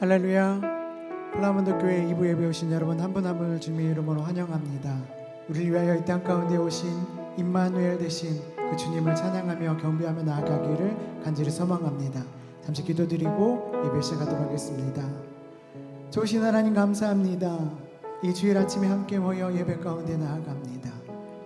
할렐루야. 플라몬드 교회 2부 예배 오신 여러분 한 분 한 분을 주님의 이름으로 환영합니다. 우리를 위하여 이 땅 가운데 오신 임마누엘 대신 그 주님을 찬양하며 경배하며 나아가기를 간절히 소망합니다. 잠시 기도드리고 예배 시작하도록 하겠습니다. 좋으신 하나님 감사합니다. 이 주일 아침에 함께 모여 예배 가운데 나아갑니다.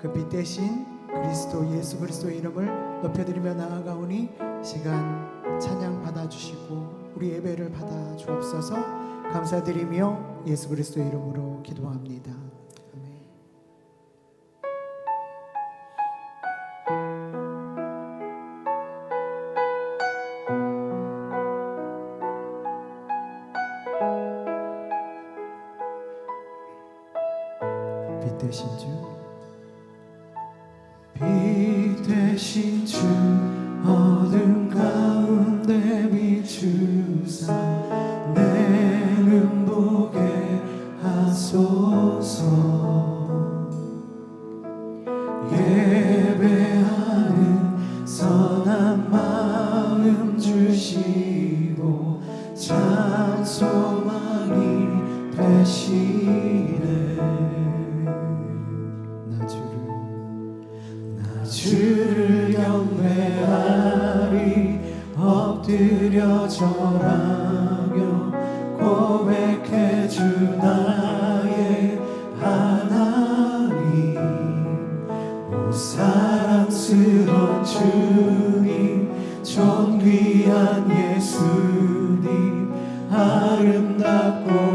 그 빛 대신 그리스도 예수 그리스도의 이름을 높여드리며 나아가오니 시간 찬양 받아주시고 우리 예배를 받아 주옵소서 감사드리며 예수 그리스도의 이름으로 기도합니다. 소망이 되시네. 나 주를 나 주를 경배하리. 엎드려 절하며 고백해 주 나의 하나님. 오 사랑스러운 주님 존귀한 아름답고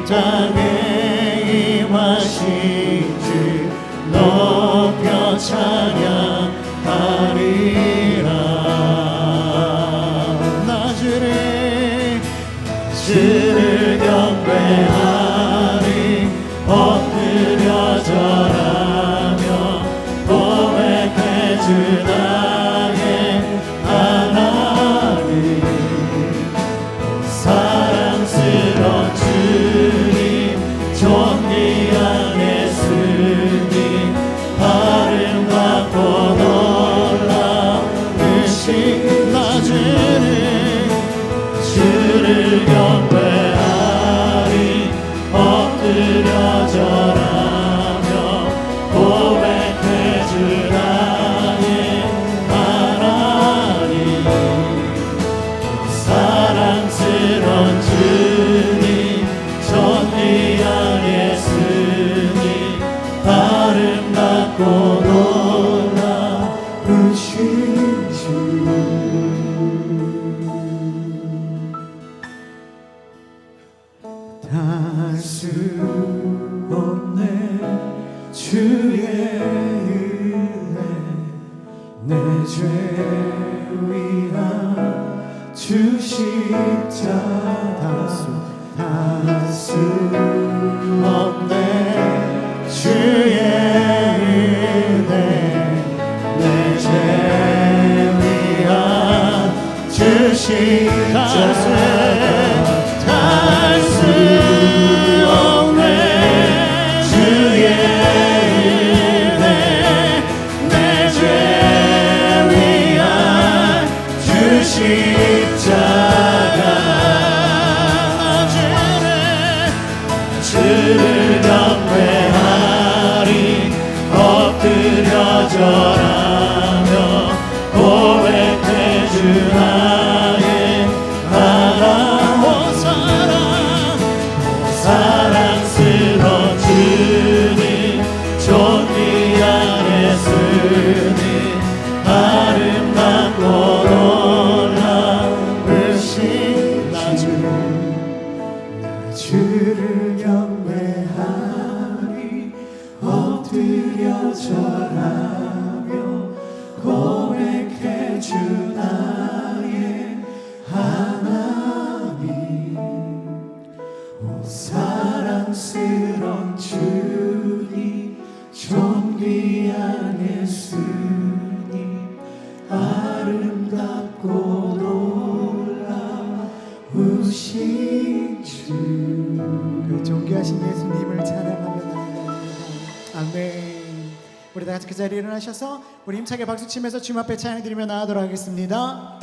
이 땅에 놀 십자 달 예수님. 우리 다 같이 그 자리에 일어나셔서 우리 힘차게 박수 치면서 주님 앞에 찬양 드리며 나아가도록 하겠습니다.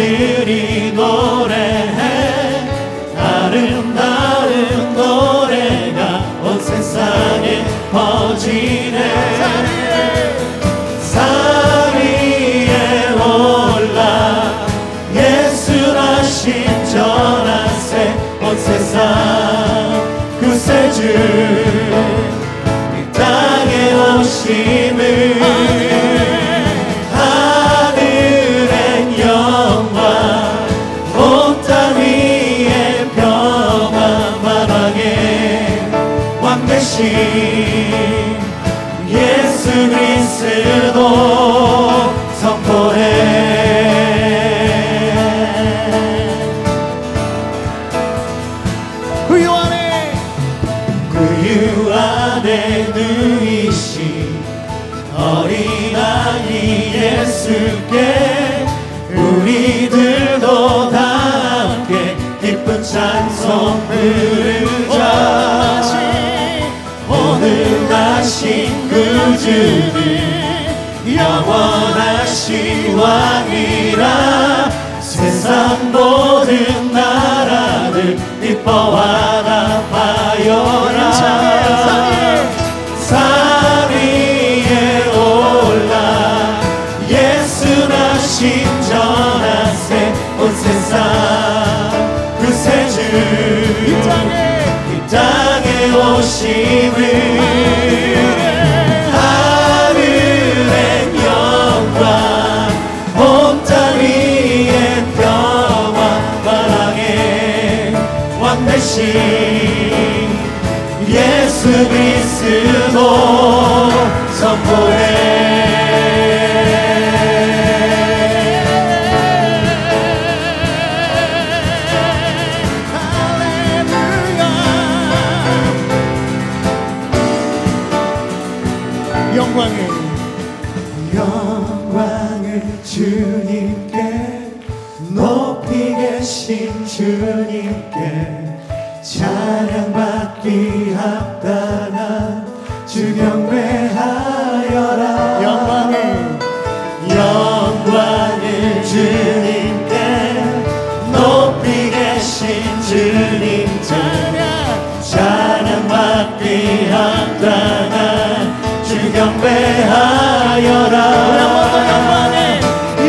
산과 들이 노래해 아름다운 노래가 온 세상에 퍼지네. 전하세 온 세상. 구세주 구유 안에 그 안에 누이신 어린아이 예수께 우리들도 다 함께 기쁜 찬송 부르자. 오늘 나신 구주는 영원하신 왕이라 세상 모든 나 라들 이뻐하나 봐요라 산 위에 올라 예수 나신 전하세 온 세상 이 땅에 이 땅에 오심을 그리스도 선포해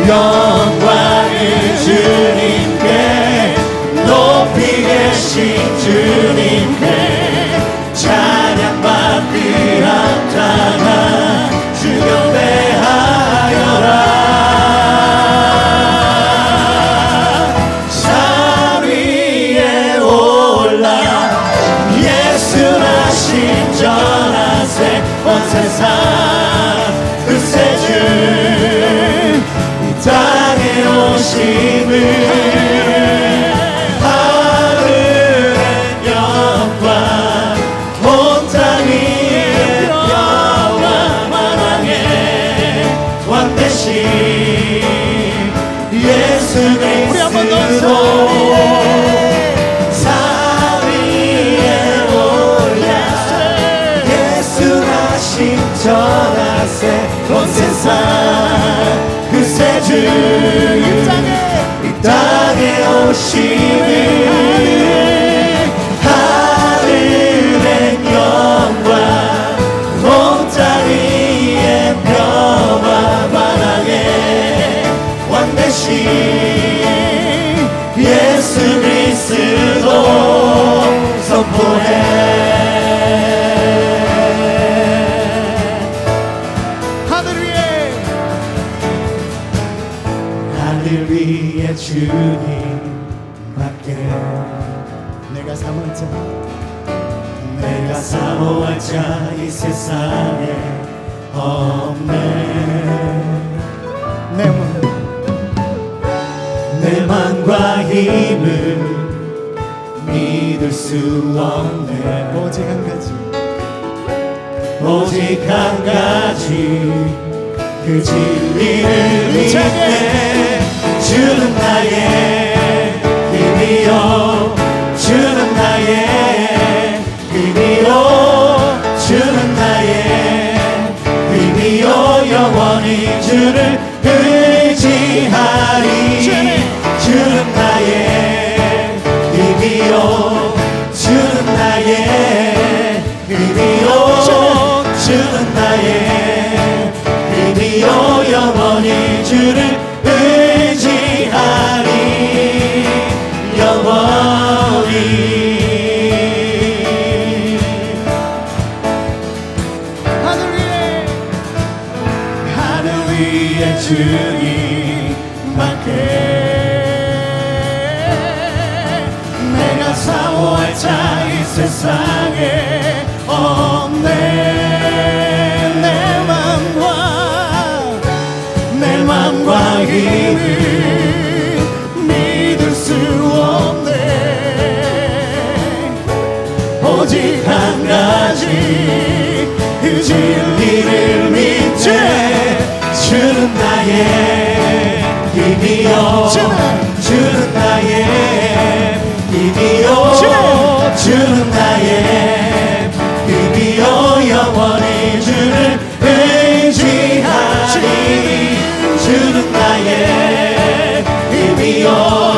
영광을 주님께 높이 계신 주님께 찬양받기 합당한 주 경배하여라. 산 위에 올라 예수 나신 전하세 온 세상 온 세상 그새 주이 땅에 오시네. 하늘의 영광 몸자리에 펴와 바라게. 왕대신 예수 그리스도 선포해. 나를 위해 주님 밖에. 내가 사모할 자. 내가 사모할 자 이 세상에 없네. 내 마음 내 맘과 힘을 믿을 수 없네. 오직 한 가지. 오직 한 가지. 그 진리를 믿네. Maria. 진리를 믿되 주는 나의 힘이요. 주는 나의 힘이요. 주는 나의 힘이요. 영원히 주를 의지하리. 주는 나의 힘이요.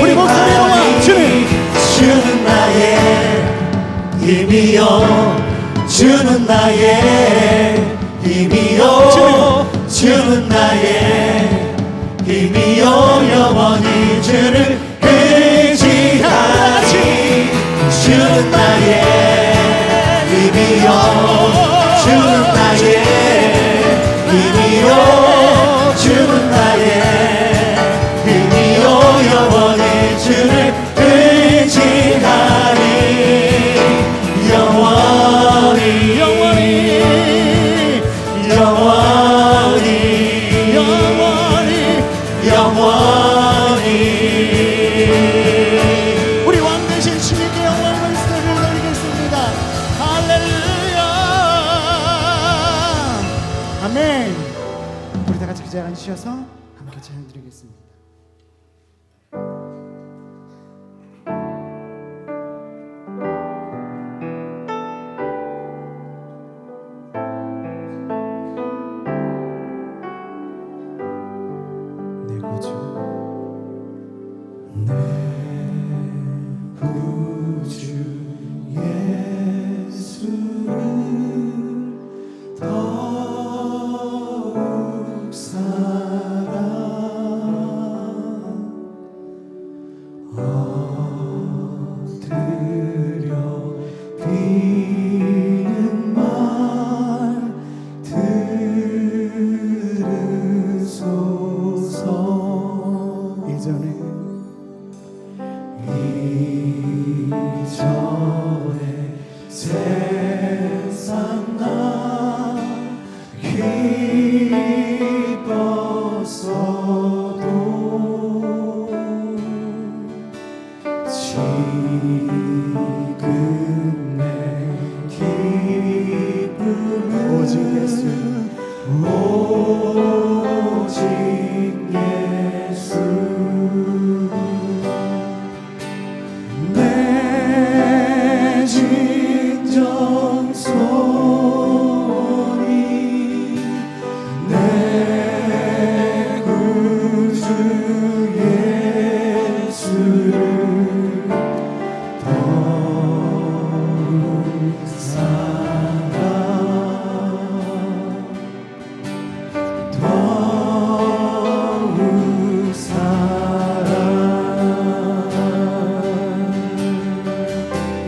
우리 목숨이 영화 주님 주는 나의 힘이요. 주는 나의 힘이요. 주는 나의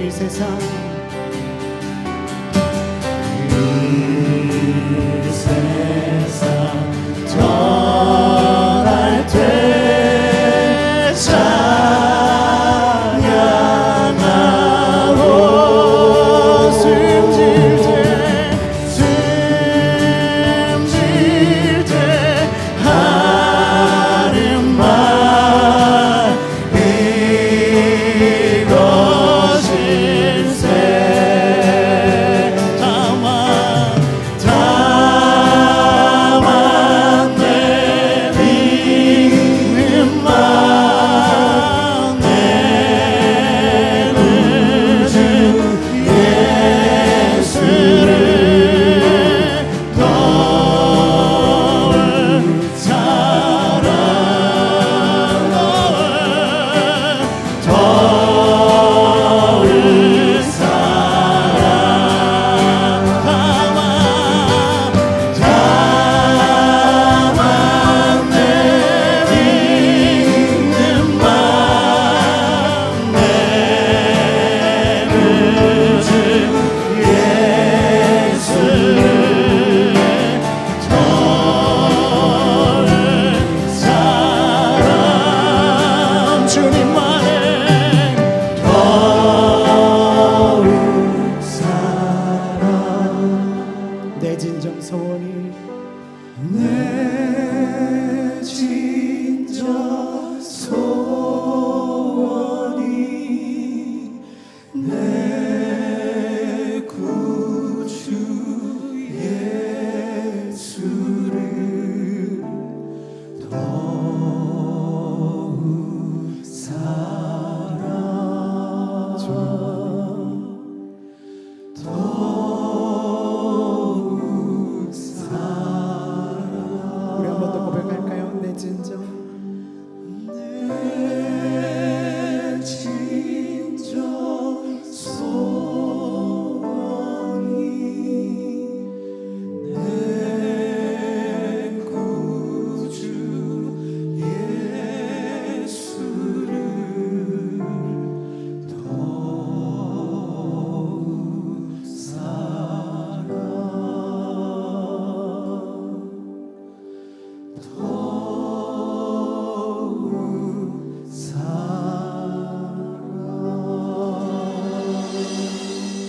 mi cesar